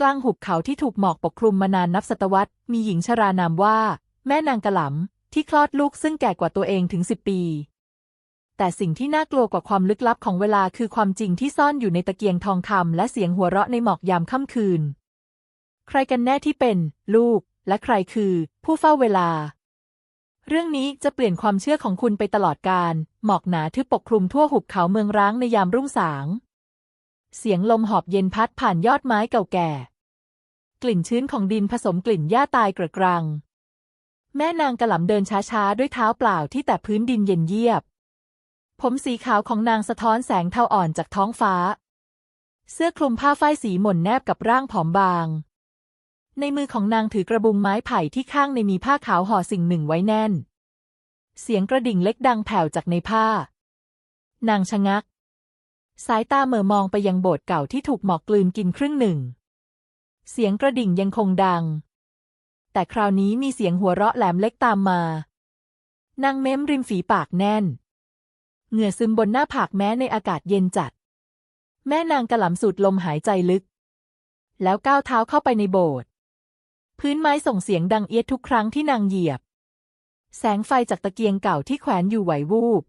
กลางหุบเขาที่ถูกหมอกปกคลุมมานานนับศตวรรษ มีหญิงชรานามว่า แม่นางกระหลำที่คลอดลูกซึ่งแก่กว่าตัวเองถึงสิบปี แต่สิ่งที่น่ากลัวกว่าความลึกลับของเวลาคือความจริงที่ซ่อนอยู่ในตะเกียงทองคำและเสียงหัวเราะในหมอกยามค่ำคืน ใครกันแน่ที่เป็น ลูก และใครคือ ผู้เฝ้าเวลา เรื่องนี้จะเปลี่ยนความเชื่อของคุณไปตลอดกาลหมอกหนาทึบปกคลุมทั่วหุบเขาเมืองร้างในยามรุ่งสาง เสียงลมหอบเย็นพัดผ่านยอดไม้เก่าแก่ กลิ่นชื้นของดินผสมกลิ่นหญ้าตายกระกรัง แม่นางกระหล่ำเดินช้าๆ ด้วยเท้าเปล่าที่แตะพื้นดินเย็นเยียบ ผมสีขาวของนางสะท้อนแสงเทาอ่อนจากท้องฟ้า เสื้อคลุมผ้าฝ้ายสีหม่นแนบกับร่างผอมบาง ในมือของนางถือกระบุงไม้ไผ่ที่ข้างในมีผ้าขาวห่อสิ่งหนึ่งไว้แน่น เสียงกระดิ่งเล็กดังแผ่วจากในผ้า นางชะงัก สายตาเหม่อมองไปยังโบสถ์เก่าที่ถูกหมอกกลืนกินครึ่งหนึ่ง เสียงกระดิ่งยังคงดัง แต่คราวนี้มีเสียงหัวเราะแหลมเล็กตามมานางเม้มริมฝีปากแน่น เหงื่อซึมบนหน้าผากแม้ในอากาศเย็นจัด แม่นางกระหล่ำสูดลมหายใจลึก แล้วก้าวเท้าเข้าไปในโบสถ์พื้นไม้ส่งเสียงดังเอียดทุกครั้งที่นางเหยียบ แสงไฟจากตะเกียงเก่าที่แขวนอยู่ไหววูบ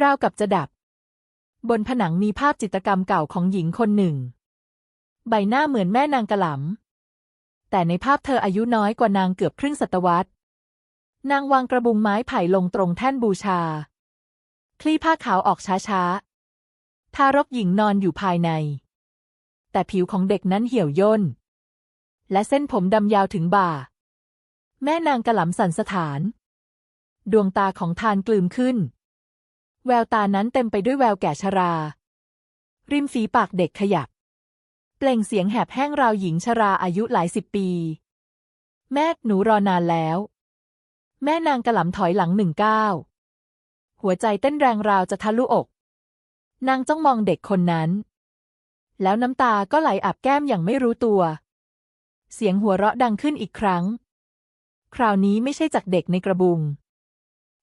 ราวกับจะดับ บนผนังมีภาพจิตรกรรมเก่าของหญิงคนหนึ่ง ใบหน้าเหมือนแม่นางกระหล่ำแต่ในภาพเธออายุน้อยกว่านางเกือบครึ่งศตวรรษ นางวางกระบุงไม้ไผ่ลงตรงแท่นบูชา คลี่ผ้าขาวออกช้าๆ ทารกหญิงนอนอยู่ภายใน แต่ผิวของเด็กนั้นเหี่ยวย่น และเส้นผมดำยาวถึงบ่า แม่นางกระหล่ำสันสถาน ดวงตาของทานกลืมขึ้น แววตานั้นเต็มไปด้วยแววแก่ชรา ริมฝีปากเด็กขยับ เปล่งเสียงแหบแห้งราวหญิงชราอายุหลายสิบปี แม่หนูรอนานแล้ว แม่นางกระหล่ำถอยหลังหนึ่งก้าวหัวใจเต้นแรงราวจะทะลุอก นางจ้องมองเด็กคนนั้น แล้วน้ำตาก็ไหลอาบแก้มอย่างไม่รู้ตัว เสียงหัวเราะดังขึ้นอีกครั้ง คราวนี้ไม่ใช่จากเด็กในกระบุง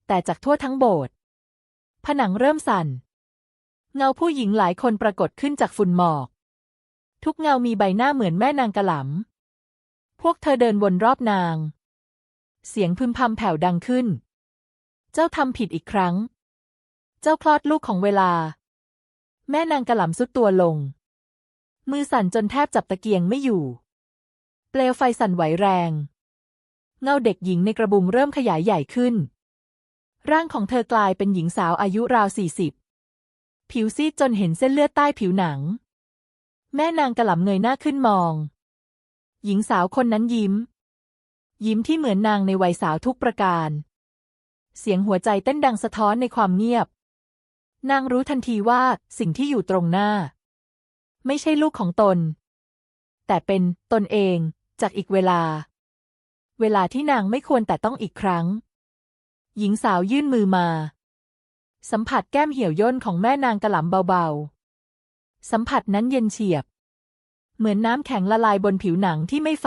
แต่จากทั่วทั้งโบสถ์ ผนังเริ่มสั่น เงาผู้หญิงหลายคนปรากฏขึ้นจากฝุ่นหมอก ทุกเงามีใบหน้าเหมือนแม่นางกระหล่ำพวกเธอเดินวนรอบนาง เสียงพึมพำแผ่วดังขึ้น เจ้าทำผิดอีกครั้ง เจ้าคลอดลูกของเวลา แม่นางกระหล่ำสุดตัวลง มือสั่นจนแทบจับตะเกียงไม่อยู่ เปลวไฟสั่นไหวแรง เงาเด็กหญิงในกระบุงเริ่มขยายใหญ่ขึ้น ร่างของเธอกลายเป็นหญิงสาวอายุราวสี่สิบผิวซีดจนเห็นเส้นเลือดใต้ผิวหนัง แม่นางกระหล่ำเงยหน้าขึ้นมอง หญิงสาวคนนั้นยิ้ม ยิ้มที่เหมือนนางในวัยสาวทุกประการ เสียงหัวใจเต้นดังสะท้อนในความเงียบ นางรู้ทันทีว่าสิ่งที่อยู่ตรงหน้า ไม่ใช่ลูกของตน แต่เป็นตนเองจากอีกเวลา เวลาที่นางไม่ควรแต่ต้องอีกครั้ง หญิงสาวยื่นมือมา สัมผัสแก้มเหี่ยวย่นของแม่นางกระหล่ำเบาๆ สัมผัสนั้นเย็นเฉียบ เหมือนน้ำแข็งละลายบนผิวหนังที่ไม่ไฟ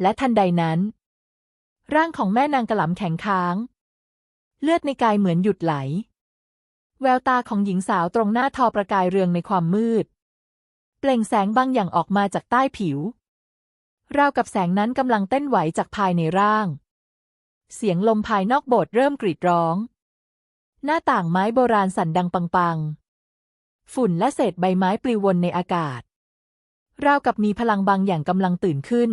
และทันใดนั้น ร่างของแม่นางกระหล่ำแข็งค้าง เลือดในกายเหมือนหยุดไหล แววตาของหญิงสาวตรงหน้าทอประกายเรืองในความมืด เปล่งแสงบางอย่างออกมาจากใต้ผิวราวกับแสงนั้นกำลังเต้นไหวจากภายในร่าง เสียงลมภายนอกโบสถ์เริ่มกรีดร้อง หน้าต่างไม้โบราณสั่นดังปังๆ ฝุ่นและเศษใบไม้ปลิววนในอากาศ ราวกับมีพลังบางอย่างกำลังตื่นขึ้น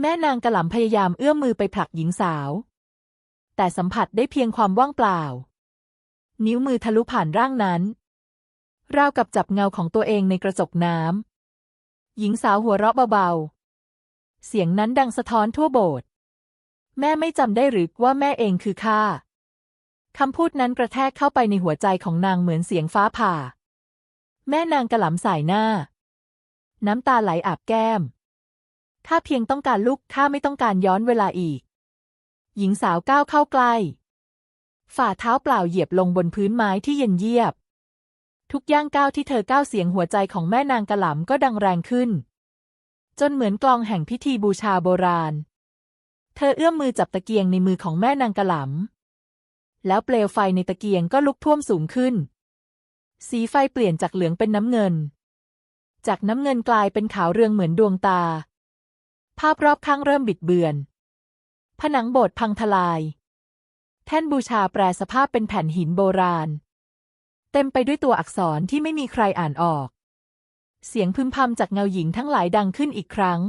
แม่นางกระหล่ำพยายามเอื้อมมือไปผลักหญิงสาว แต่สัมผัสได้เพียงความว่างเปล่า นิ้วมือทะลุผ่านร่างนั้น ราวกับจับเงาของตัวเองในกระจกน้ำหญิงสาวหัวเราะเบาๆ เสียงนั้นดังสะท้อนทั่วโบสถ์ แม่ไม่จำได้หรือว่าแม่เองคือข้าคำพูดนั้นกระแทกเข้าไปในหัวใจของนางเหมือนเสียงฟ้าผ่า แม่นางกระหล่ำสายหน้า น้ำตาไหลอาบแก้ม ข้าเพียงต้องการลูกข้าไม่ต้องการย้อนเวลาอีก หญิงสาวก้าวเข้าใกล้ ฝ่าเท้าเปล่าเหยียบลงบนพื้นไม้ที่เย็นเยียบ ทุกย่างก้าวที่เธอก้าวเสียงหัวใจของแม่นางกระหล่ำก็ดังแรงขึ้น จนเหมือนกลองแห่งพิธีบูชาโบราณ เธอเอื้อมมือจับตะเกียงในมือของแม่นางกระหล่ำแล้วเปลวไฟในตะเกียงก็ลุกท่วมสูงขึ้น สีไฟเปลี่ยนจากเหลืองเป็นน้ำเงิน จากน้ำเงินกลายเป็นขาวเรืองเหมือนดวงตา ภาพรอบข้างเริ่มบิดเบือน ผนังโบสถ์พังทลาย แท่นบูชาแปรสภาพเป็นแผ่นหินโบราณ เต็มไปด้วยตัวอักษรที่ไม่มีใครอ่านออก เสียงพึมพำจากเงาหญิงทั้งหลายดังขึ้นอีกครั้ง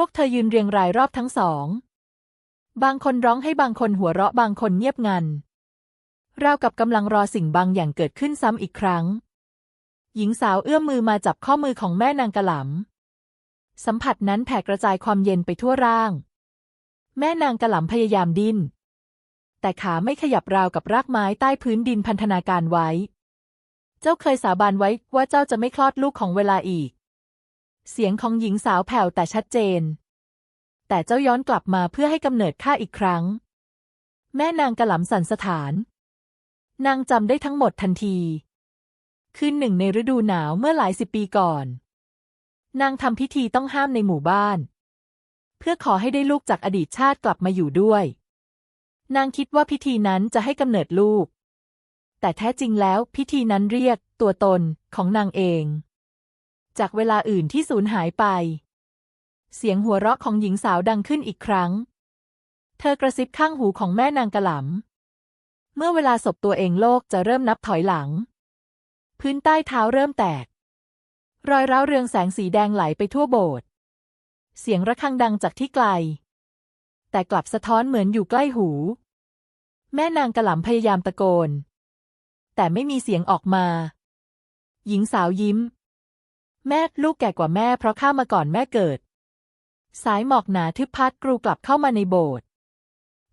พวกเธอยืนเรียงรายรอบทั้งสอง บางคนร้องให้บางคนหัวเราะบางคนเงียบงันราวกับกำลังรอสิ่งบางอย่างเกิดขึ้นซ้ำอีกครั้ง หญิงสาวเอื้อมมือมาจับข้อมือของแม่นางกระหลำสัมผัสนั้นแผ่กระจายความเย็นไปทั่วร่าง แม่นางกระหลำพยายามดิ้น แต่ขาไม่ขยับราวกับรากไม้ใต้พื้นดินพันธนาการไว้ เจ้าเคยสาบานไว้ว่าเจ้าจะไม่คลอดลูกของเวลาอีก เสียงของหญิงสาวแผ่วแต่ชัดเจน แต่เจ้าย้อนกลับมาเพื่อให้กำเนิดข้าอีกครั้ง แม่นางกระหล่ำสันสถาน นางจำได้ทั้งหมดทันที คืนหนึ่งในฤดูหนาวเมื่อหลายสิบปีก่อน นางทำพิธีต้องห้ามในหมู่บ้าน เพื่อขอให้ได้ลูกจากอดีตชาติกลับมาอยู่ด้วย นางคิดว่าพิธีนั้นจะให้กำเนิดลูก แต่แท้จริงแล้วพิธีนั้นเรียกตัวตนของนางเอง จากเวลาอื่นที่สูญหายไป เสียงหัวเราะของหญิงสาวดังขึ้นอีกครั้ง เธอกระซิบข้างหูของแม่นางกระหลำเมื่อเวลาศพตัวเองโลกจะเริ่มนับถอยหลัง พื้นใต้เท้าเริ่มแตก รอยร้าวเรืองแสงสีแดงไหลไปทั่วโบสถ์ เสียงระฆังดังจากที่ไกล แต่กลับสะท้อนเหมือนอยู่ใกล้หู แม่นางกระหล่ำพยายามตะโกน แต่ไม่มีเสียงออกมา หญิงสาวยิ้ม แม่ลูกแก่กว่าแม่เพราะข้ามาก่อนแม่เกิด สายหมอกหนาทึบพัดกรูกลับเข้ามาในโบสถ์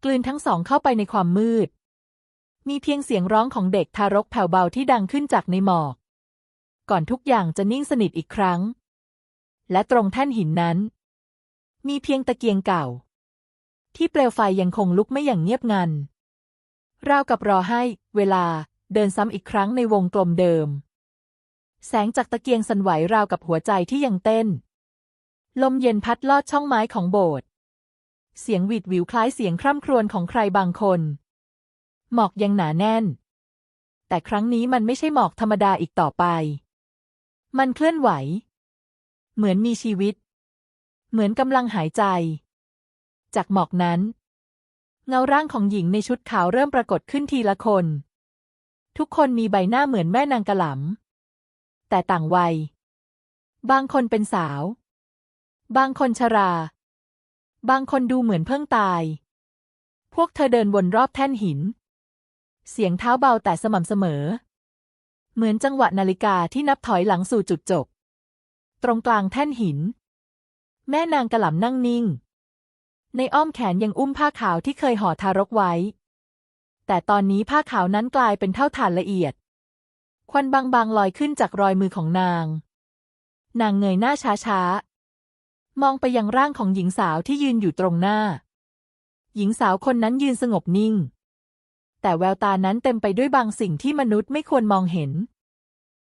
กลืนทั้งสองเข้าไปในความมืด มีเพียงเสียงร้องของเด็กทารกแผ่วเบาที่ดังขึ้นจากในหมอก ก่อนทุกอย่างจะนิ่งสนิทอีกครั้ง และตรงแท่นหินนั้น มีเพียงตะเกียงเก่า ที่เปลวไฟยังคงลุกไม่อย่างเงียบงันราวกับรอให้เวลาเดินซ้ำอีกครั้งในวงกลมเดิม แสงจากตะเกียงสั่นไหวราวกับหัวใจที่ยังเต้น ลมเย็นพัดลอดช่องไม้ของโบสถ์ เสียงหวีดหวิวคล้ายเสียงคร่ำครวญของใครบางคน หมอกยังหนาแน่น แต่ครั้งนี้มันไม่ใช่หมอกธรรมดาอีกต่อไป มันเคลื่อนไหว เหมือนมีชีวิต เหมือนกำลังหายใจ จากหมอกนั้น เงาร่างของหญิงในชุดขาวเริ่มปรากฏขึ้นทีละคน ทุกคนมีใบหน้าเหมือนแม่นางกระหล่ำ แต่ต่างวัย บางคนเป็นสาว บางคนชรา บางคนดูเหมือนเพิ่งตาย พวกเธอเดินวนรอบแท่นหิน เสียงเท้าเบาแต่สม่ำเสมอ เหมือนจังหวะนาฬิกาที่นับถอยหลังสู่จุดจบ ตรงกลางแท่นหิน แม่นางกระหล่ำนั่งนิ่ง ในอ้อมแขนยังอุ้มผ้าขาวที่เคยห่อทารกไว้ แต่ตอนนี้ผ้าขาวนั้นกลายเป็นเท่าฐานละเอียด ควันบางๆลอยขึ้นจากรอยมือของนาง นางเงยหน้าช้าๆ มองไปยังร่างของหญิงสาวที่ยืนอยู่ตรงหน้า หญิงสาวคนนั้นยืนสงบนิ่ง แต่แววตานั้นเต็มไปด้วยบางสิ่งที่มนุษย์ไม่ควรมองเห็น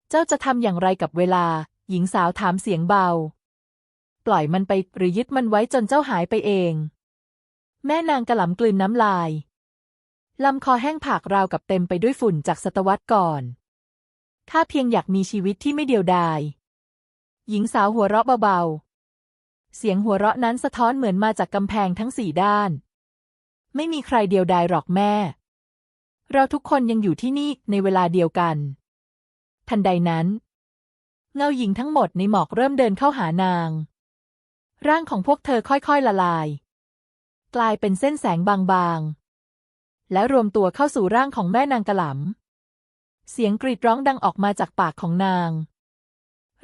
เจ้าจะทำอย่างไรกับเวลา หญิงสาวถามเสียงเบา ปล่อยมันไปหรือยึดมันไว้จนเจ้าหายไปเอง แม่นางกระหล่ำกลืนน้ำลายลำคอแห้งผากราวกับเต็มไปด้วยฝุ่นจากศตวรรษก่อน ข้าเพียงอยากมีชีวิตที่ไม่เดียวดาย หญิงสาวหัวเราะเบาๆ เสียงหัวเราะนั้นสะท้อนเหมือนมาจากกำแพงทั้งสี่ด้าน ไม่มีใครเดียวดายหรอกแม่ เราทุกคนยังอยู่ที่นี่ในเวลาเดียวกัน ทันใดนั้น เงาหญิงทั้งหมดในหมอกเริ่มเดินเข้าหานาง ร่างของพวกเธอค่อยๆละลาย กลายเป็นเส้นแสงบางๆ และรวมตัวเข้าสู่ร่างของแม่นางกระหล่ำ เสียงกรีดร้องดังออกมาจากปากของนาง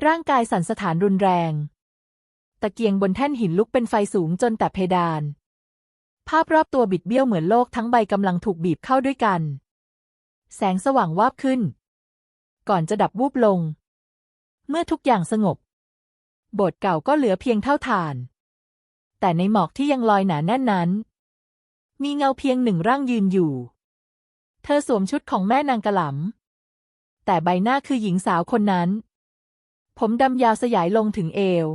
ร่างกายสั่นสถานรุนแรง ตะเกียงบนแท่นหินลุกเป็นไฟสูงจนแต่เพดาน ภาพรอบตัวบิดเบี้ยวเหมือนโลกทั้งใบกำลังถูกบีบเข้าด้วยกัน แสงสว่างวาบขึ้น ก่อนจะดับวูบลง เมื่อทุกอย่างสงบ โบสถ์เก่าก็เหลือเพียงเท่าฐาน แต่ในหมอกที่ยังลอยหนาแน่นนั้น มีเงาเพียงหนึ่งร่างยืนอยู่ เธอสวมชุดของแม่นางกระหล่ำ แต่ใบหน้าคือหญิงสาวคนนั้น ผมดำยาวสยายลงถึงเอว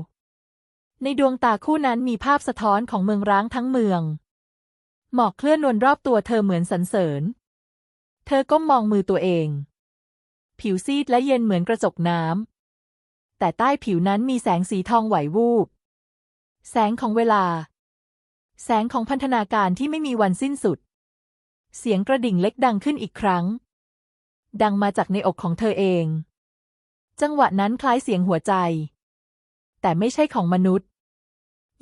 ในดวงตาคู่นั้นมีภาพสะท้อนของเมืองร้างทั้งเมือง หมอกเคลื่อนวนรอบตัวเธอเหมือนสรรเสริญ เธอก้มมองมือตัวเอง ผิวซีดและเย็นเหมือนกระจกน้ำแต่แต่ใต้ผิวนั้นมีแสงสีทองไหววูบ แสงของเวลา แสงของพันธนาการที่ไม่มีวันสิ้นสุดเสียงกระดิ่งเล็กดังขึ้นอีกครั้ง ดังมาจากในอกของเธอเอง จังหวะนั้นคล้ายเสียงหัวใจ แต่ไม่ใช่ของมนุษย์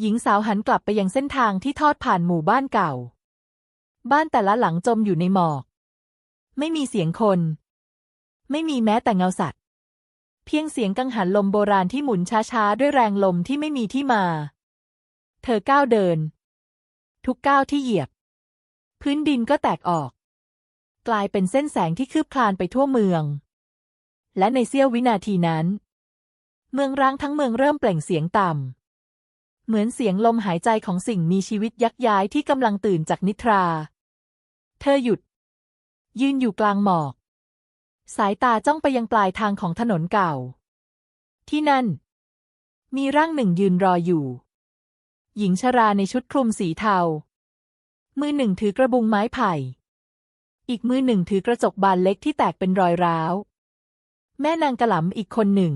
หญิงสาวหันกลับไปยังเส้นทางที่ทอดผ่านหมู่บ้านเก่า บ้านแต่ละหลังจมอยู่ในหมอก ไม่มีเสียงคน ไม่มีแม้แต่เงาสัตว์ เพียงเสียงกังหันลมโบราณที่หมุนช้าๆ ด้วยแรงลมที่ไม่มีที่มา เธอก้าวเดิน ทุกก้าวที่เหยียบ พื้นดินก็แตกออก กลายเป็นเส้นแสงที่คืบคลานไปทั่วเมือง และในเสี้ยววินาทีนั้น เมืองร้างทั้งเมืองเริ่มเปล่งเสียงต่ำ เหมือนเสียงลมหายใจของสิ่งมีชีวิตยักย้ายที่กำลังตื่นจากนิทรา เธอหยุด ยืนอยู่กลางหมอก สายตาจ้องไปยังปลายทางของถนนเก่า ที่นั่น มีร่างหนึ่งยืนรออยู่ หญิงชราในชุดคลุมสีเทา มือหนึ่งถือกระบุงไม้ไผ่ อีกมือหนึ่งถือกระจกบานเล็กที่แตกเป็นรอยร้าว แม่นางกระหล่ำอีกคนหนึ่ง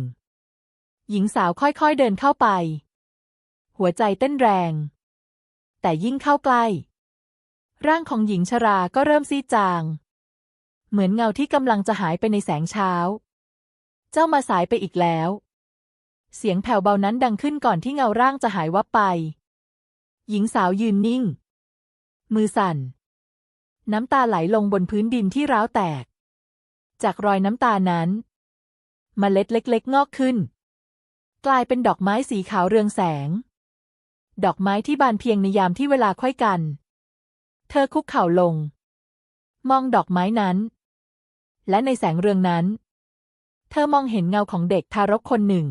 หญิงสาวค่อยๆเดินเข้าไป หัวใจเต้นแรง แต่ยิ่งเข้าใกล้ ร่างของหญิงชราก็เริ่มซีดจาง เหมือนเงาที่กำลังจะหายไปในแสงเช้า เจ้ามาสายไปอีกแล้ว เสียงแผ่วเบานั้นดังขึ้นก่อนที่เงาร่างจะหายวับไป หญิงสาวยืนนิ่ง มือสั่น น้ำตาไหลลงบนพื้นดินที่ร้าวแตก จากรอยน้ำตานั้นมเมล็ดเล็กๆ งอกขึ้น กลายเป็นดอกไม้สีขาวเรืองแสง ดอกไม้ที่บานเพียงในยามที่เวลาค่อยกัน เธอคุกเข่าลง มองดอกไม้นั้น และในแสงเรืองนั้น เธอมองเห็นเงาของเด็กทารกคนหนึ่ง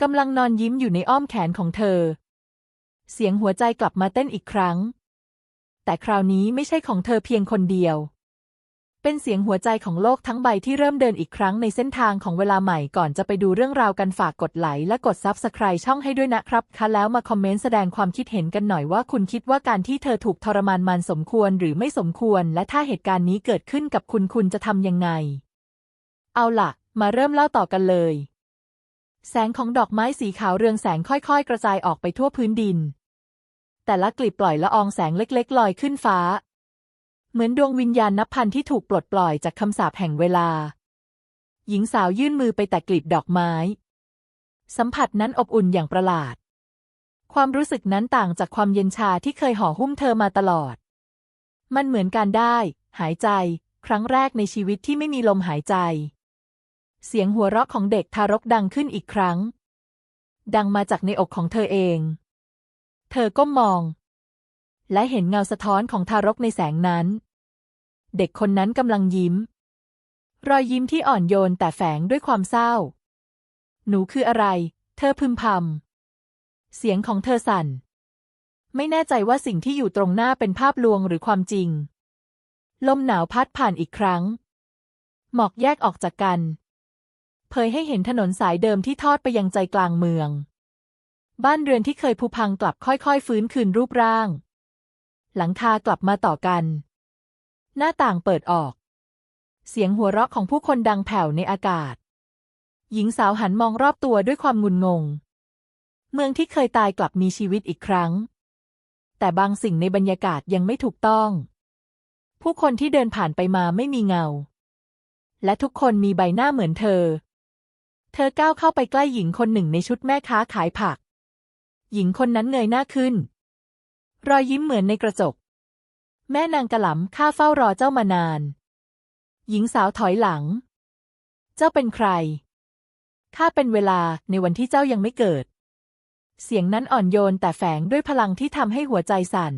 กำลังนอนยิ้มอยู่ในอ้อมแขนของเธอ เสียงหัวใจกลับมาเต้นอีกครั้ง แต่คราวนี้ไม่ใช่ของเธอเพียงคนเดียว เป็นเสียงหัวใจของโลกทั้งใบที่เริ่มเดินอีกครั้งในเส้นทางของเวลาใหม่ก่อนจะไปดูเรื่องราวกันฝากกดไลค์และกดซับสไคร b ช่องให้ด้วยนะครับคะแล้วมาคอมเมนต์แสดงความคิดเห็นกันหน่อยว่าคุณคิดว่าการที่เธอถูกทรมานมันสมควรหรือไม่สมควร และถ้าเหตุการณ์นี้เกิดขึ้นกับคุณคุณจะทำยังไง เอาล่ะ มาเริ่มเล่าต่อกันเลย แสงของดอกไม้สีขาวเรืองแสงค่อย ๆ กระจายออกไปทั่วพื้นดิน แต่ละกลีบปล่อยละอองแสงเล็กๆ ลอยขึ้นฟ้า เหมือนดวงวิญญาณนับพันที่ถูกปลดปล่อยจากคำสาปแห่งเวลา หญิงสาวยื่นมือไปแตะกลีบดอกไม้ สัมผัสนั้นอบอุ่นอย่างประหลาด ความรู้สึกนั้นต่างจากความเย็นชาที่เคยห่อหุ้มเธอมาตลอด มันเหมือนการได้ หายใจ ครั้งแรกในชีวิตที่ไม่มีลมหายใจ เสียงหัวเราะของเด็กทารกดังขึ้นอีกครั้ง ดังมาจากในอกของเธอเอง เธอก้มมอง และเห็นเงาสะท้อนของทารกในแสงนั้น เด็กคนนั้นกำลังยิ้ม รอยยิ้มที่อ่อนโยนแต่แฝงด้วยความเศร้า หนูคืออะไร เธอพึมพำ เสียงของเธอสั่น ไม่แน่ใจว่าสิ่งที่อยู่ตรงหน้าเป็นภาพลวงหรือความจริง ลมหนาวพัดผ่านอีกครั้ง หมอกแยกออกจากกัน เผยให้เห็นถนนสายเดิมที่ทอดไปยังใจกลางเมือง บ้านเรือนที่เคยผุพังกลับค่อยๆ ฟื้นคืนรูปร่าง หลังคากลับมาต่อกัน หน้าต่างเปิดออก เสียงหัวเราะของผู้คนดังแผ่วในอากาศ หญิงสาวหันมองรอบตัวด้วยความงุนงง เมืองที่เคยตายกลับมีชีวิตอีกครั้ง แต่บางสิ่งในบรรยากาศยังไม่ถูกต้อง ผู้คนที่เดินผ่านไปมาไม่มีเงา และทุกคนมีใบหน้าเหมือนเธอ เธอก้าวเข้าไปใกล้หญิงคนหนึ่งในชุดแม่ค้าขายผัก หญิงคนนั้นเงยหน้าขึ้น รอยยิ้มเหมือนในกระจก แม่นางกระหล่ำข้าเฝ้ารอเจ้ามานาน หญิงสาวถอยหลัง เจ้าเป็นใคร ข้าเป็นเวลาในวันที่เจ้ายังไม่เกิด เสียงนั้นอ่อนโยนแต่แฝงด้วยพลังที่ทำให้หัวใจสั่น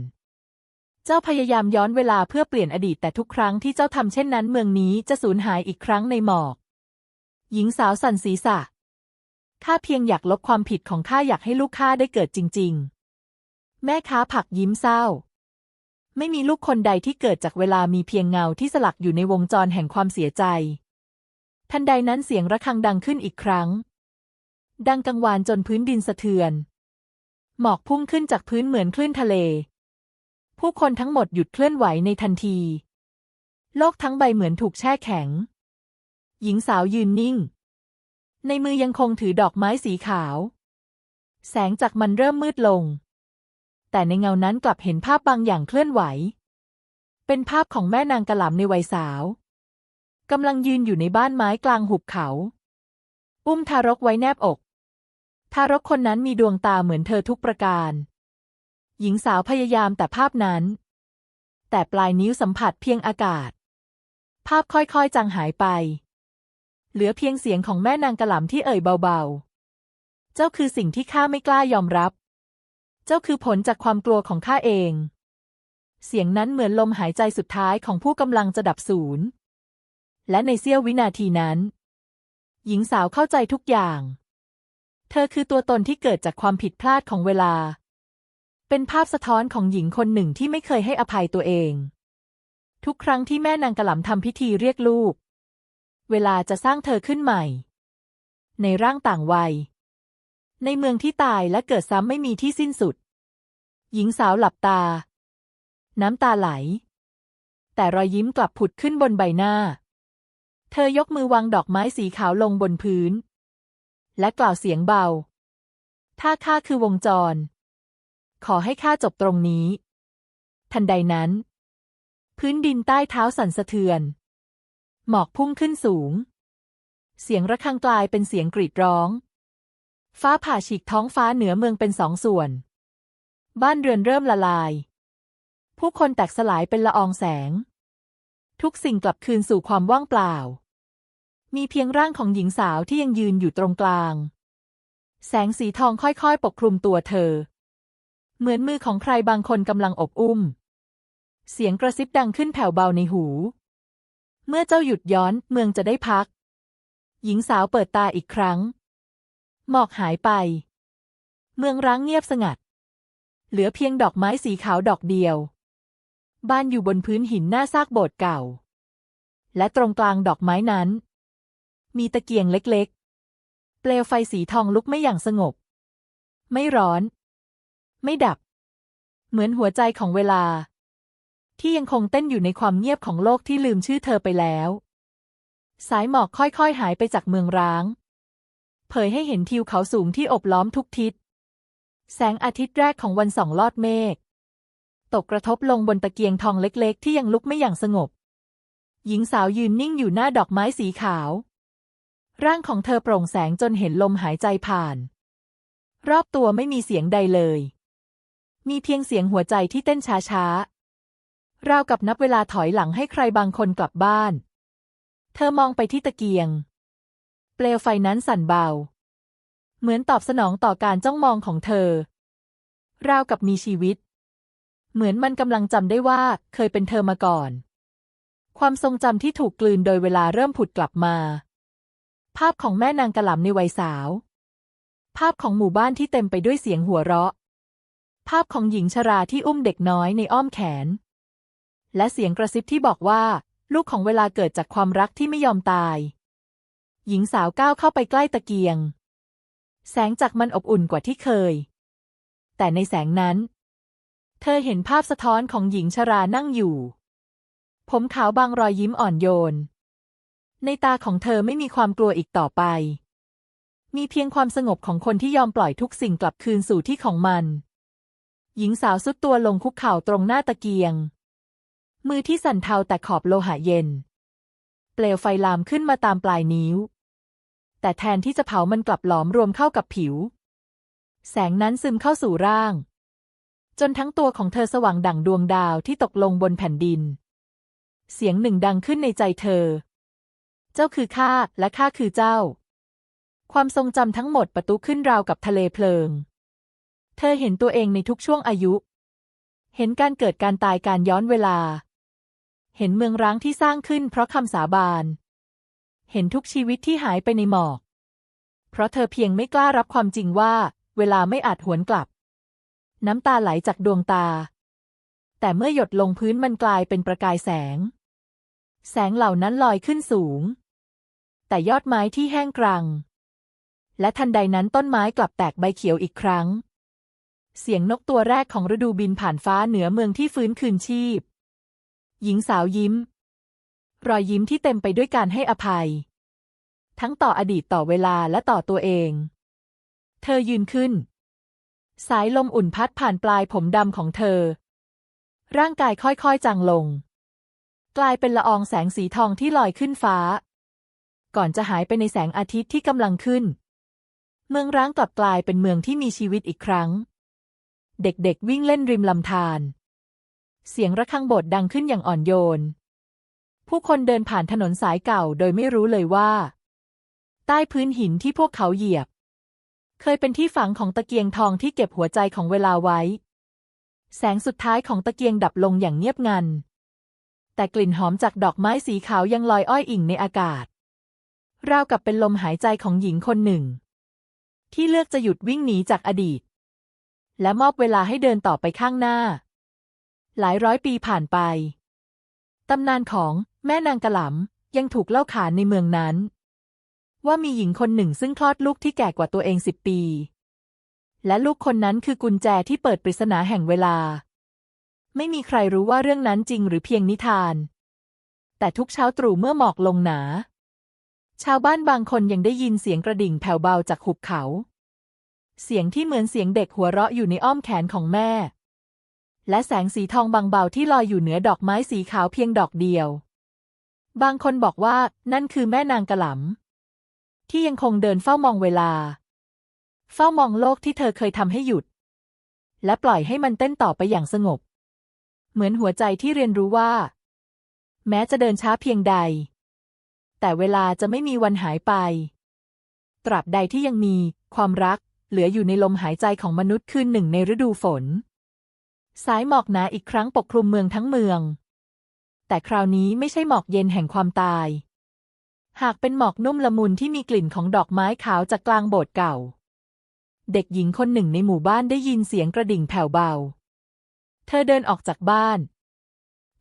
เจ้าพยายามย้อนเวลาเพื่อเปลี่ยนอดีตแต่ทุกครั้งที่เจ้าทำเช่นนั้นเมืองนี้จะสูญหายอีกครั้งในหมอก หญิงสาวสั่นศีรษะ ข้าเพียงอยากลบความผิดของข้าอยากให้ลูกข้าได้เกิดจริง ๆ แม่ค้าผักยิ้มเศร้า ไม่มีลูกคนใดที่เกิดจากเวลามีเพียงเงาที่สลักอยู่ในวงจรแห่งความเสียใจ ทันใดนั้นเสียงระฆังดังขึ้นอีกครั้ง ดังกังวานจนพื้นดินสะเทือน หมอกพุ่งขึ้นจากพื้นเหมือนคลื่นทะเล ผู้คนทั้งหมดหยุดเคลื่อนไหวในทันที โลกทั้งใบเหมือนถูกแช่แข็ง หญิงสาวยืนนิ่ง ในมือยังคงถือดอกไม้สีขาว แสงจากมันเริ่มมืดลง แต่ในเงานั้นกลับเห็นภาพบางอย่างเคลื่อนไหว เป็นภาพของแม่นางกะหล่ำในวัยสาวกำลังยืนอยู่ในบ้านไม้กลางหุบเขา อุ้มทารกไว้แนบอก ทารกคนนั้นมีดวงตาเหมือนเธอทุกประการ หญิงสาวพยายามแต่ภาพนั้น แต่ปลายนิ้วสัมผัสเพียงอากาศ ภาพค่อยๆจางหายไป เหลือเพียงเสียงของแม่นางกะหล่ำที่เอ่ยเบาๆ เจ้าคือสิ่งที่ข้าไม่กล้ายอมรับ เจ้าคือผลจากความกลัวของข้าเอง เสียงนั้นเหมือนลมหายใจสุดท้ายของผู้กำลังจะดับสูญและในเสี้ยววินาทีนั้น หญิงสาวเข้าใจทุกอย่าง เธอคือตัวตนที่เกิดจากความผิดพลาดของเวลา เป็นภาพสะท้อนของหญิงคนหนึ่งที่ไม่เคยให้อภัยตัวเอง ทุกครั้งที่แม่นางกะหล่ำทำพิธีเรียกลูก เวลาจะสร้างเธอขึ้นใหม่ ในร่างต่างวัย ในเมืองที่ตายและเกิดซ้ำไม่มีที่สิ้นสุด หญิงสาวหลับตา น้ำตาไหล แต่รอยยิ้มกลับผุดขึ้นบนใบหน้า เธอยกมือวางดอกไม้สีขาวลงบนพื้น และกล่าวเสียงเบา ถ้าข้าคือวงจร ขอให้ข้าจบตรงนี้ ทันใดนั้น พื้นดินใต้เท้าสั่นสะเทือน หมอกพุ่งขึ้นสูง เสียงระฆังกลายเป็นเสียงกรีดร้อง ฟ้าผ่าฉีกท้องฟ้าเหนือเมืองเป็นสองส่วน บ้านเรือนเริ่มละลาย ผู้คนแตกสลายเป็นละอองแสง ทุกสิ่งกลับคืนสู่ความว่างเปล่า มีเพียงร่างของหญิงสาวที่ยังยืนอยู่ตรงกลาง แสงสีทองค่อยๆ ปกคลุมตัวเธอ เหมือนมือของใครบางคนกำลังอบอุ้ม เสียงกระซิบดังขึ้นแผ่วเบาในหู เมื่อเจ้าหยุดย้อนเมืองจะได้พัก หญิงสาวเปิดตาอีกครั้ง หมอกหายไป เมืองร้างเงียบสงัด เหลือเพียงดอกไม้สีขาวดอกเดียว บ้านอยู่บนพื้นหินหน้าซากโบสถ์เก่า และตรงกลางดอกไม้นั้น มีตะเกียงเล็กๆ เปลวไฟสีทองลุกไม่อย่างสงบ ไม่ร้อน ไม่ดับ เหมือนหัวใจของเวลา ที่ยังคงเต้นอยู่ในความเงียบของโลกที่ลืมชื่อเธอไปแล้ว สายหมอกค่อยๆ หายไปจากเมืองร้าง เผยให้เห็นทิวเขาสูงที่อบล้อมทุกทิศ แสงอาทิตย์แรกของวันสองลอดเมฆตกกระทบลงบนตะเกียงทองเล็กๆ ที่ยังลุกไม่อย่างสงบ หญิงสาวยืนนิ่งอยู่หน้าดอกไม้สีขาว ร่างของเธอโปร่งแสงจนเห็นลมหายใจผ่าน รอบตัวไม่มีเสียงใดเลย มีเพียงเสียงหัวใจที่เต้นช้าๆ ราวกับนับเวลาถอยหลังให้ใครบางคนกลับบ้าน เธอมองไปที่ตะเกียง เปลวไฟนั้นสั่นเบา เหมือนตอบสนองต่อการจ้องมองของเธอ ราวกับมีชีวิต เหมือนมันกำลังจำได้ว่าเคยเป็นเธอมาก่อน ความทรงจำที่ถูกกลืนโดยเวลาเริ่มผุดกลับมา ภาพของแม่นางกะหล่ำในวัยสาว ภาพของหมู่บ้านที่เต็มไปด้วยเสียงหัวเราะ ภาพของหญิงชราที่อุ้มเด็กน้อยในอ้อมแขน และเสียงกระซิบที่บอกว่า ลูกของเวลาเกิดจากความรักที่ไม่ยอมตาย หญิงสาวก้าวเข้าไปใกล้ตะเกียง แสงจากมันอบอุ่นกว่าที่เคย แต่ในแสงนั้น เธอเห็นภาพสะท้อนของหญิงชรานั่งอยู่ ผมขาวบางรอยยิ้มอ่อนโยน ในตาของเธอไม่มีความกลัวอีกต่อไป มีเพียงความสงบของคนที่ยอมปล่อยทุกสิ่งกลับคืนสู่ที่ของมัน หญิงสาวสุดตัวลงคุกเข่าตรงหน้าตะเกียง มือที่สั่นเทาแต่ขอบโลหะเย็น เปลวไฟลามขึ้นมาตามปลายนิ้ว แต่แทนที่จะเผามันกลับหลอมรวมเข้ากับผิว แสงนั้นซึมเข้าสู่ร่าง จนทั้งตัวของเธอสว่างดั่งดวงดาวที่ตกลงบนแผ่นดิน เสียงหนึ่งดังขึ้นในใจเธอ เจ้าคือข้าและข้าคือเจ้า ความทรงจำทั้งหมดประตุขึ้นราวกับทะเลเพลิง เธอเห็นตัวเองในทุกช่วงอายุ เห็นการเกิดการตายการย้อนเวลา เห็นเมืองร้างที่สร้างขึ้นเพราะคำสาบาน เห็นทุกชีวิตที่หายไปในหมอก เพราะเธอเพียงไม่กล้ารับความจริงว่า เวลาไม่อาจหวนกลับ น้ำตาไหลจากดวงตา แต่เมื่อหยดลงพื้นมันกลายเป็นประกายแสง แสงเหล่านั้นลอยขึ้นสูง แต่ยอดไม้ที่แห้งกรัง และทันใดนั้นต้นไม้กลับแตกใบเขียวอีกครั้ง เสียงนกตัวแรกของฤดูบินผ่านฟ้าเหนือเมืองที่ฟื้นคืนชีพ หญิงสาวยิ้ม รอยยิ้มที่เต็มไปด้วยการให้อภัย ทั้งต่ออดีตต่อเวลาและต่อตัวเอง เธอยืนขึ้น สายลมอุ่นพัดผ่านปลายผมดำของเธอ ร่างกายค่อยๆจางลง กลายเป็นละอองแสงสีทองที่ลอยขึ้นฟ้า ก่อนจะหายไปในแสงอาทิตย์ที่กำลังขึ้น เมืองร้างกลับกลายเป็นเมืองที่มีชีวิตอีกครั้ง เด็กๆวิ่งเล่นริมลำธาร เสียงระฆังโบสถ์ดังขึ้นอย่างอ่อนโยน ผู้คนเดินผ่านถนนสายเก่าโดยไม่รู้เลยว่า ใต้พื้นหินที่พวกเขาเหยียบ เคยเป็นที่ฝังของตะเกียงทองที่เก็บหัวใจของเวลาไว้ แสงสุดท้ายของตะเกียงดับลงอย่างเงียบงัน แต่กลิ่นหอมจากดอกไม้สีขาวยังลอยอ้อยอิ่งในอากาศ ราวกับเป็นลมหายใจของหญิงคนหนึ่ง ที่เลือกจะหยุดวิ่งหนีจากอดีต และมอบเวลาให้เดินต่อไปข้างหน้า หลายร้อยปีผ่านไป ตำนานของแม่นางกระหลำยังถูกเล่าขานในเมืองนั้น ว่ามีหญิงคนหนึ่งซึ่งคลอดลูกที่แก่กว่าตัวเองสิบปี และลูกคนนั้นคือกุญแจที่เปิดปริศนาแห่งเวลา ไม่มีใครรู้ว่าเรื่องนั้นจริงหรือเพียงนิทาน แต่ทุกเช้าตรู่เมื่อหมอกลงหนา ชาวบ้านบางคนยังได้ยินเสียงกระดิ่งแผ่วเบาจากหุบเขา เสียงที่เหมือนเสียงเด็กหัวเราะอยู่ในอ้อมแขนของแม่ และแสงสีทองบางเบาที่ลอยอยู่เหนือดอกไม้สีขาวเพียงดอกเดียว บางคนบอกว่านั่นคือแม่นางกระหลำที่ยังคงเดินเฝ้ามองเวลา เฝ้ามองโลกที่เธอเคยทำให้หยุด และปล่อยให้มันเต้นต่อไปอย่างสงบ เหมือนหัวใจที่เรียนรู้ว่า แม้จะเดินช้าเพียงใด แต่เวลาจะไม่มีวันหายไป ตราบใดที่ยังมีความรักเหลืออยู่ในลมหายใจของมนุษย์คืนหนึ่งในฤดูฝน สายหมอกหนาอีกครั้งปกคลุมเมืองทั้งเมือง แต่คราวนี้ไม่ใช่หมอกเย็นแห่งความตาย หากเป็นหมอกนุ่มละมุนที่มีกลิ่นของดอกไม้ขาวจากกลางโบสถ์เก่า เด็กหญิงคนหนึ่งในหมู่บ้านได้ยินเสียงกระดิ่งแผ่วเบา เธอเดินออกจากบ้าน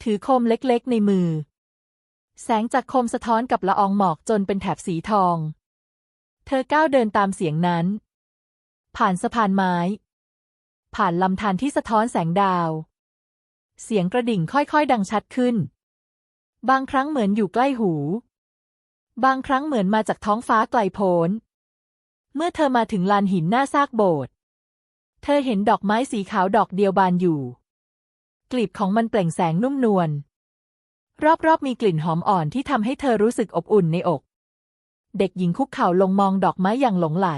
ถือโคมเล็กๆในมือ แสงจากโคมสะท้อนกับละอองหมอกจนเป็นแถบสีทอง เธอก้าวเดินตามเสียงนั้น ผ่านสะพานไม้ ผ่านลำธารที่สะท้อนแสงดาว เสียงกระดิ่งค่อยๆ ดังชัดขึ้น บางครั้งเหมือนอยู่ใกล้หู บางครั้งเหมือนมาจากท้องฟ้าไกลโพ้น เมื่อเธอมาถึงลานหินหน้าซากโบสถ์ เธอเห็นดอกไม้สีขาวดอกเดียวบานอยู่ กลีบของมันเปล่งแสงนุ่มนวล รอบๆมีกลิ่นหอมอ่อนที่ทำให้เธอรู้สึกอบอุ่นในอก เด็กหญิงคุกเข่าลงมองดอกไม้อย่างหลงไหล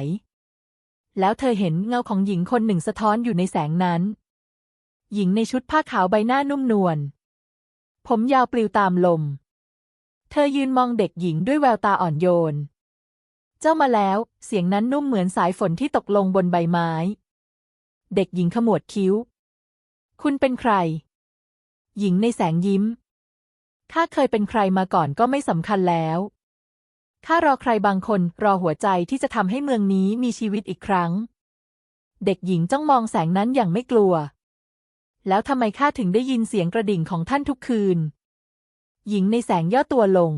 แล้วเธอเห็นเงาของหญิงคนหนึ่งสะท้อนอยู่ในแสงนั้น หญิงในชุดผ้าขาวใบหน้านุ่มนวล ผมยาวปลิวตามลม เธอยืนมองเด็กหญิงด้วยแววตาอ่อนโยน เจ้ามาแล้ว เสียงนั้นนุ่มเหมือนสายฝนที่ตกลงบนใบไม้ เด็กหญิงขมวดคิ้ว คุณเป็นใคร หญิงในแสงยิ้ม ข้าเคยเป็นใครมาก่อนก็ไม่สำคัญแล้ว ข้ารอใครบางคนรอหัวใจที่จะทำให้เมืองนี้มีชีวิตอีกครั้ง เด็กหญิงจ้องมองแสงนั้นอย่างไม่กลัว แล้วทำไมข้าถึงได้ยินเสียงกระดิ่งของท่านทุกคืน หญิงในแสงย่อตัวลง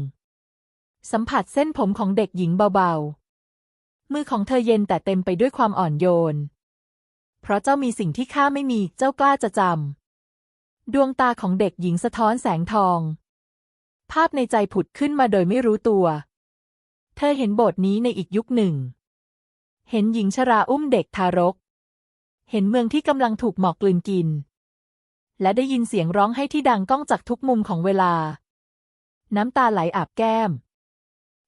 สัมผัสเส้นผมของเด็กหญิงเบาๆ มือของเธอเย็นแต่เต็มไปด้วยความอ่อนโยน เพราะเจ้ามีสิ่งที่ข้าไม่มีเจ้ากล้าจะจำดวงตาของเด็กหญิงสะท้อนแสงทอง ภาพในใจผุดขึ้นมาโดยไม่รู้ตัว เธอเห็นโบสถ์นี้ในอีกยุคหนึ่ง เห็นหญิงชราอุ้มเด็กทารก เห็นเมืองที่กำลังถูกหมอกกลืนกิน และได้ยินเสียงร้องให้ที่ดังก้องจากทุกมุมของเวลา น้ำตาไหลอาบแก้ม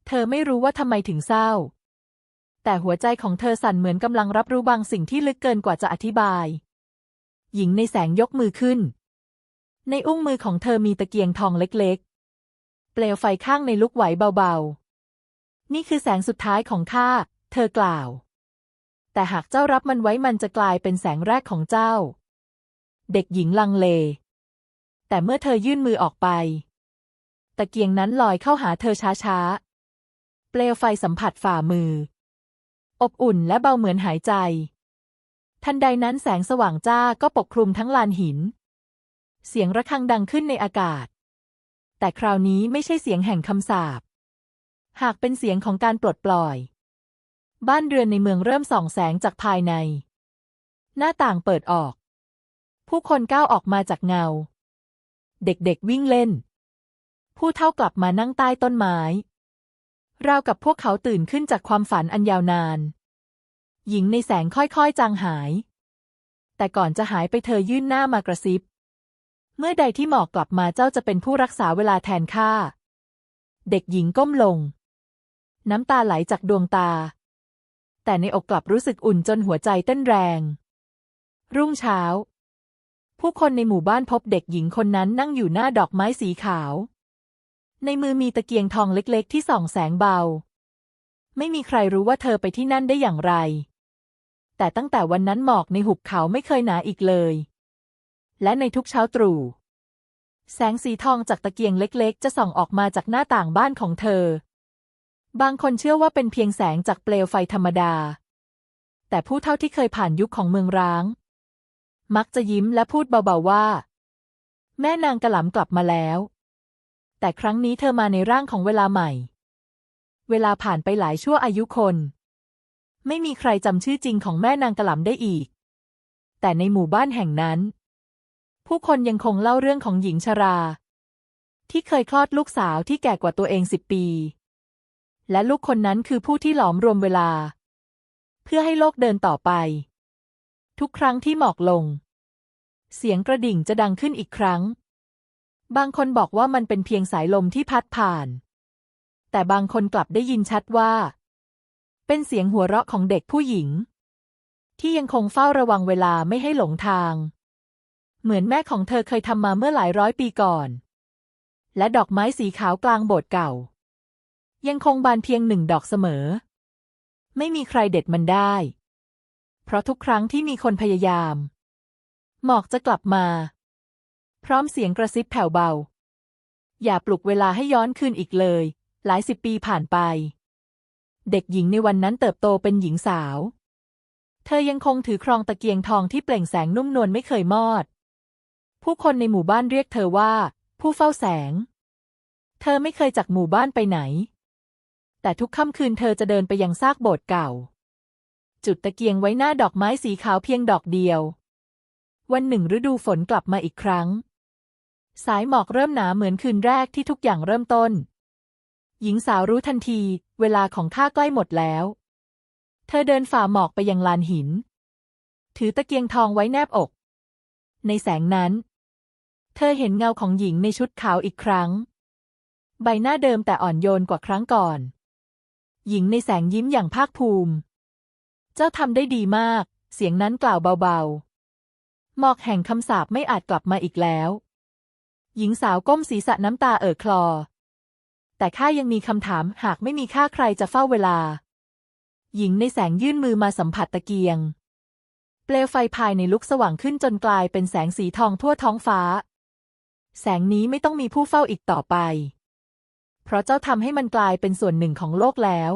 เธอไม่รู้ว่าทำไมถึงเศร้า แต่หัวใจของเธอสั่นเหมือนกำลังรับรู้บางสิ่งที่ลึกเกินกว่าจะอธิบาย หญิงในแสงยกมือขึ้น ในอุ้งมือของเธอมีตะเกียงทองเล็กๆ เปลวไฟข้างในลุกไหวเบาๆ นี่คือแสงสุดท้ายของข้า เธอกล่าว แต่หากเจ้ารับมันไว้มันจะกลายเป็นแสงแรกของเจ้า เด็กหญิงลังเล แต่เมื่อเธอยื่นมือออกไป ตะเกียงนั้นลอยเข้าหาเธอช้าๆ เปลวไฟสัมผัสฝ่ามือ อบอุ่นและเบาเหมือนหายใจ ทันใดนั้นแสงสว่างจ้าก็ปกคลุมทั้งลานหิน เสียงระฆังดังขึ้นในอากาศ แต่คราวนี้ไม่ใช่เสียงแห่งคำสาป หากเป็นเสียงของการปลดปล่อย บ้านเรือนในเมืองเริ่มส่องแสงจากภายใน หน้าต่างเปิดออก ผู้คนก้าวออกมาจากเงา เด็กๆวิ่งเล่น ผู้เท่ากลับมานั่งใต้ต้นไม้ ราวกับพวกเขาตื่นขึ้นจากความฝันอันยาวนาน หญิงในแสงค่อยๆจางหาย แต่ก่อนจะหายไปเธอยื่นหน้ามากระซิบ เมื่อใดที่หมอกกลับมาเจ้าจะเป็นผู้รักษาเวลาแทนข้าเด็กหญิงก้มลง น้ำตาไหลจากดวงตา แต่ในอกกลับรู้สึกอุ่นจนหัวใจเต้นแรง รุ่งเช้า ผู้คนในหมู่บ้านพบเด็กหญิงคนนั้นนั่งอยู่หน้าดอกไม้สีขาว ในมือมีตะเกียงทองเล็กๆ ที่ส่องแสงเบา ไม่มีใครรู้ว่าเธอไปที่นั่นได้อย่างไร แต่ตั้งแต่วันนั้นหมอกในหุบเขาไม่เคยหนาอีกเลย และในทุกเช้าตรู่แสงสีทองจากตะเกียงเล็กๆ จะส่องออกมาจากหน้าต่างบ้านของเธอ บางคนเชื่อว่าเป็นเพียงแสงจากเปลวไฟธรรมดา แต่ผู้เท่าที่เคยผ่านยุคของเมืองร้าง มักจะยิ้มและพูดเบาๆว่า แม่นางกระหล่ำกลับมาแล้ว แต่ครั้งนี้เธอมาในร่างของเวลาใหม่ เวลาผ่านไปหลายชั่วอายุคน ไม่มีใครจำชื่อจริงของแม่นางกระหล่ำได้อีก แต่ในหมู่บ้านแห่งนั้น ผู้คนยังคงเล่าเรื่องของหญิงชรา ที่เคยคลอดลูกสาวที่แก่กว่าตัวเองสิบปี และลูกคนนั้นคือผู้ที่หลอมรวมเวลา เพื่อให้โลกเดินต่อไป ทุกครั้งที่หมอกลง เสียงกระดิ่งจะดังขึ้นอีกครั้ง บางคนบอกว่ามันเป็นเพียงสายลมที่พัดผ่าน แต่บางคนกลับได้ยินชัดว่า เป็นเสียงหัวเราะของเด็กผู้หญิง ที่ยังคงเฝ้าระวังเวลาไม่ให้หลงทาง เหมือนแม่ของเธอเคยทำมาเมื่อหลายร้อยปีก่อน และดอกไม้สีขาวกลางโบสถ์เก่า ยังคงบานเพียงหนึ่งดอกเสมอ ไม่มีใครเด็ดมันได้ เพราะทุกครั้งที่มีคนพยายาม หมอกจะกลับมา พร้อมเสียงกระซิบแผ่วเบา อย่าปลุกเวลาให้ย้อนคืนอีกเลย หลายสิบปีผ่านไป เด็กหญิงในวันนั้นเติบโตเป็นหญิงสาว เธอยังคงถือครองตะเกียงทองที่เปล่งแสงนุ่มนวลไม่เคยมอด ผู้คนในหมู่บ้านเรียกเธอว่า ผู้เฝ้าแสง เธอไม่เคยจากหมู่บ้านไปไหน แต่ทุกค่ำคืนเธอจะเดินไปยังซากโบสถ์เก่า จุดตะเกียงไว้หน้าดอกไม้สีขาวเพียงดอกเดียว วันหนึ่งฤดูฝนกลับมาอีกครั้ง สายหมอกเริ่มหนาเหมือนคืนแรกที่ทุกอย่างเริ่มต้น หญิงสาวรู้ทันที เวลาของข้าใกล้หมดแล้ว เธอเดินฝ่าหมอกไปยังลานหิน ถือตะเกียงทองไว้แนบอก ในแสงนั้น เธอเห็นเงาของหญิงในชุดขาวอีกครั้ง ใบหน้าเดิมแต่อ่อนโยนกว่าครั้งก่อน หญิงในแสงยิ้มอย่างภาคภูมิ เจ้าทำได้ดีมาก เสียงนั้นกล่าวเบาๆ หมอกแห่งคำสาปไม่อาจกลับมาอีกแล้ว หญิงสาวก้มศีรษะน้ำตาเอ่อคลอ แต่ข้ายังมีคำถามหากไม่มีข้าใครจะเฝ้าเวลา หญิงในแสงยื่นมือมาสัมผัสตะเกียง เปลวไฟภายในลุกสว่างขึ้นจนกลายเป็นแสงสีทองทั่วท้องฟ้า แสงนี้ไม่ต้องมีผู้เฝ้าอีกต่อไป เพราะเจ้าทำให้มันกลายเป็นส่วนหนึ่งของโลกแล้ว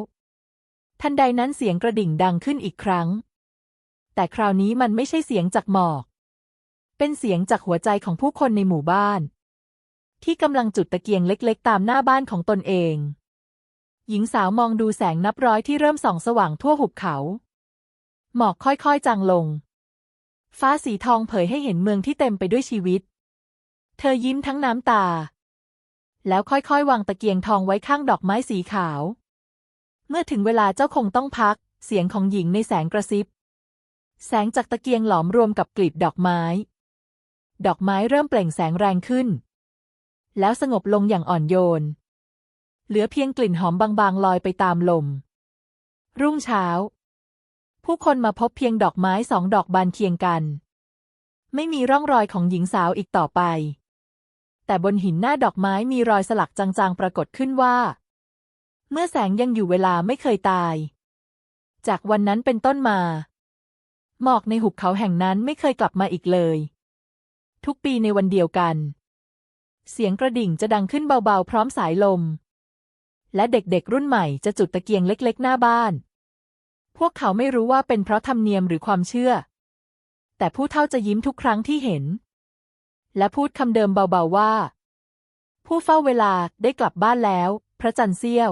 ทันใดนั้นเสียงกระดิ่งดังขึ้นอีกครั้ง แต่คราวนี้มันไม่ใช่เสียงจากหมอก เป็นเสียงจากหัวใจของผู้คนในหมู่บ้าน ที่กำลังจุดตะเกียงเล็กๆ ตามหน้าบ้านของตนเอง หญิงสาวมองดูแสงนับร้อยที่เริ่มส่องสว่างทั่วหุบเขา หมอกค่อยๆจางลง ฟ้าสีทองเผยให้เห็นเมืองที่เต็มไปด้วยชีวิต เธอยิ้มทั้งน้ำตา แล้วค่อยๆ วางตะเกียงทองไว้ข้างดอกไม้สีขาว เมื่อถึงเวลาเจ้าคงต้องพัก เสียงของหญิงในแสงกระซิบ แสงจากตะเกียงหลอมรวมกับกลีบดอกไม้ ดอกไม้เริ่มเปล่งแสงแรงขึ้น แล้วสงบลงอย่างอ่อนโยน เหลือเพียงกลิ่นหอมบางๆลอยไปตามลม รุ่งเช้า ผู้คนมาพบเพียงดอกไม้สองดอกบานเคียงกัน ไม่มีร่องรอยของหญิงสาวอีกต่อไป แต่บนหินหน้าดอกไม้มีรอยสลักจางๆ ปรากฏขึ้นว่า เมื่อแสงยังอยู่เวลาไม่เคยตาย จากวันนั้นเป็นต้นมา หมอกในหุบเขาแห่งนั้นไม่เคยกลับมาอีกเลย ทุกปีในวันเดียวกัน เสียงกระดิ่งจะดังขึ้นเบาๆ พร้อมสายลม และเด็กๆรุ่นใหม่จะจุดตะเกียงเล็กๆ หน้าบ้าน พวกเขาไม่รู้ว่าเป็นเพราะธรรมเนียมหรือความเชื่อ แต่ผู้เฒ่าจะยิ้มทุกครั้งที่เห็น และพูดคำเดิมเบาๆว่า ผู้เฝ้าเวลาได้กลับบ้านแล้ว พระจันทร์เสี้ยว